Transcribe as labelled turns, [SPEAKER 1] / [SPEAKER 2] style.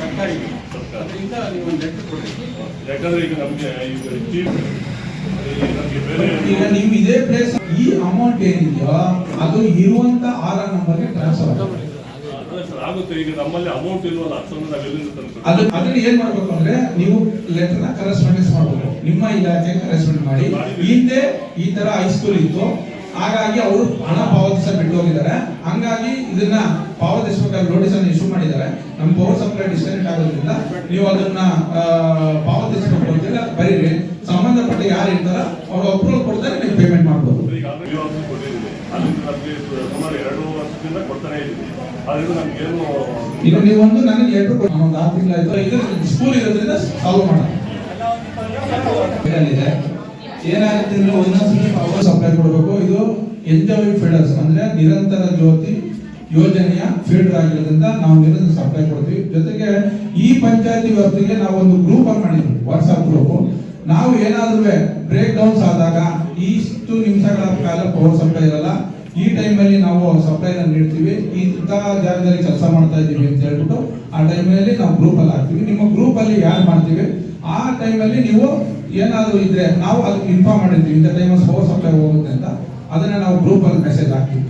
[SPEAKER 1] ಸರ್ಕಾರಿ ಅದರಿಂದ ನೀವು ಒಂದು ಲೆಟರ್ ಕೊಡಿ
[SPEAKER 2] ಯಾಕಂದ್ರೆ ಈಗ ನಮಗೆ ಈಗ ಚೀಫ್
[SPEAKER 3] ಈಗ ನೀವು ಇದೇ ಪ್ಲೇಸ್ ಈ ಅಮೌಂಟ್ ಏನಿದೆಯೋ ಅದು ಇರುವಂತ ಆರ್ ಆರ್ ನಂಬರ್ಗೆ ಟ್ರಾನ್ಸ್ಫರ್ ಆಗುತ್ತೆ.
[SPEAKER 2] ಈಗ ನಮ್ಮಲ್ಲಿ ಅಮೌಂಟ್ ಇಲ್ವಲ್ಲ
[SPEAKER 3] ಅದು ಅದನ್ನ ಏನ್ ಮಾಡ್ಬೇಕು ಅಂದ್ರೆ ನೀವು ಲೆಟರ್ನ ಕರೆಸ್ಪಾಂಡೆನ್ಸ್ ಮಾಡ್ಬೇಕು. ನಿಮ್ಮ ಇಲಾಖೆ ಕರೆಸ್ಪಾಂಡ್ ಮಾಡಿ. ಹಿಂದೆ ಈ ತರ ಹೈಸ್ಕೂಲ್ ಇತ್ತು. ಹಾಗಾಗಿ ಅವರು ಹಣ ಪಾವತಿಸ ಬಿಟ್ಟು ಹೋಗಿದ್ದಾರೆ. ಹಂಗಾಗಿ ಇದನ್ನ ಪಾವತಿಸಬೇಕಾದ ನೋಟಿಸ್ ಅನ್ನು ಇಶ್ಯೂ ಸಪ್ಲೈ ಡಿಸ್ಕನೆಕ್ಟ್ ಆಗೋದ್ರಿಂದ ನೀವು ಅದನ್ನ ಪಾವತಿಸಬೇಕು ಅಂತೆಲ್ಲ ಬರೀರಿ. ಸಂಬಂಧಪಟ್ಟ ಯಾರು ಇರ್ತಾರ ಅವ್ರು ಅಪ್ರೂವಲ್ ಕೊಡ್ತಾರೆ ನೀವು ಪೇಮೆಂಟ್ ಮಾಡ್ಬೋದು.
[SPEAKER 2] ಈಗ ಎರಡು
[SPEAKER 3] ನೀವೊಂದು ನನಗೆ ಲೆಟರ್ ಒಂದು ಆರು ತಿಂಗಳಾಯ್ತು. ಇದು ಸ್ಕೂಲ್ ಇರೋದ್ರಿಂದ ಸಾಲ್ವ್ ಮಾಡೋಣ. ಇದೆ ಏನಾಗುತ್ತೆ ಅಂದ್ರೆ ಒಂದೊಂದ್ಸತಿ ಪವರ್ ಸಪ್ಲೈ ಕೊಡಬೇಕು. ಇದು ಎಂಜಾಯ್ ಫೀಡರ್ಸ್ ಅಂದ್ರೆ ನಿರಂತರ ಜ್ಯೋತಿ ಯೋಜನೆಯ ಫೀಡರ್ ಆಗಿರೋದ್ರಿಂದ ನಾವು ನಿರಂತರ ಸಪ್ಲೈ ಕೊಡ್ತೀವಿ. ಪಂಚಾಯತಿ ವ್ಯಾಪ್ತಿಗೆ ನಾವು ಒಂದು ಗ್ರೂಪ್ ಅನ್ನು ಮಾಡಿದ್ವಿ ವಾಟ್ಸ್ಆಪ್ ಗ್ರೂಪ್ ನಾವು ಏನಾದ್ರೂ ಬ್ರೇಕ್ ಡೌನ್ಸ್ ಆದಾಗ ಇಷ್ಟು ನಿಮಿಷಗಳ ಕಾಲ ಪವರ್ ಸಪ್ಲೈ ಇರಲ್ಲ. ಈ ಟೈಮಲ್ಲಿ ನಾವು ಸಪ್ಲೈನ ನೀಡ್ತೀವಿ. ಇಂಥ ಜಾಗದಲ್ಲಿ ಕೆಲಸ ಮಾಡ್ತಾ ಇದ್ದೀವಿ ಅಂತ ಹೇಳ್ಬಿಟ್ಟು ಆ ಟೈಮಲ್ಲಿ ನಾವು ಗ್ರೂಪ್ ಅಲ್ಲಿ ಹಾಕ್ತೀವಿ. ನಿಮ್ಮ ಗ್ರೂಪ್ ಅಲ್ಲಿ ಯಾರು ಮಾಡ್ತೀವಿ? ಆ ಟೈಮಲ್ಲಿ ನೀವು ಏನಾದರೂ ಇದ್ರೆ ನಾವು ಅದಕ್ಕೆ ಇನ್ಫಾರ್ಮ್ ಮಾಡಿರ್ತೀವಿ ಇಂಥ ಟೈಮಲ್ಲಿ ಪವರ್ ಸಪ್ಲೈ ಹೋಗುತ್ತೆ ಅಂತ. ಅದನ್ನ ನಾವು ಗ್ರೂಪ್ ಅಲ್ಲಿ ಮೆಸೇಜ್ ಹಾಕ್ತೀವಿ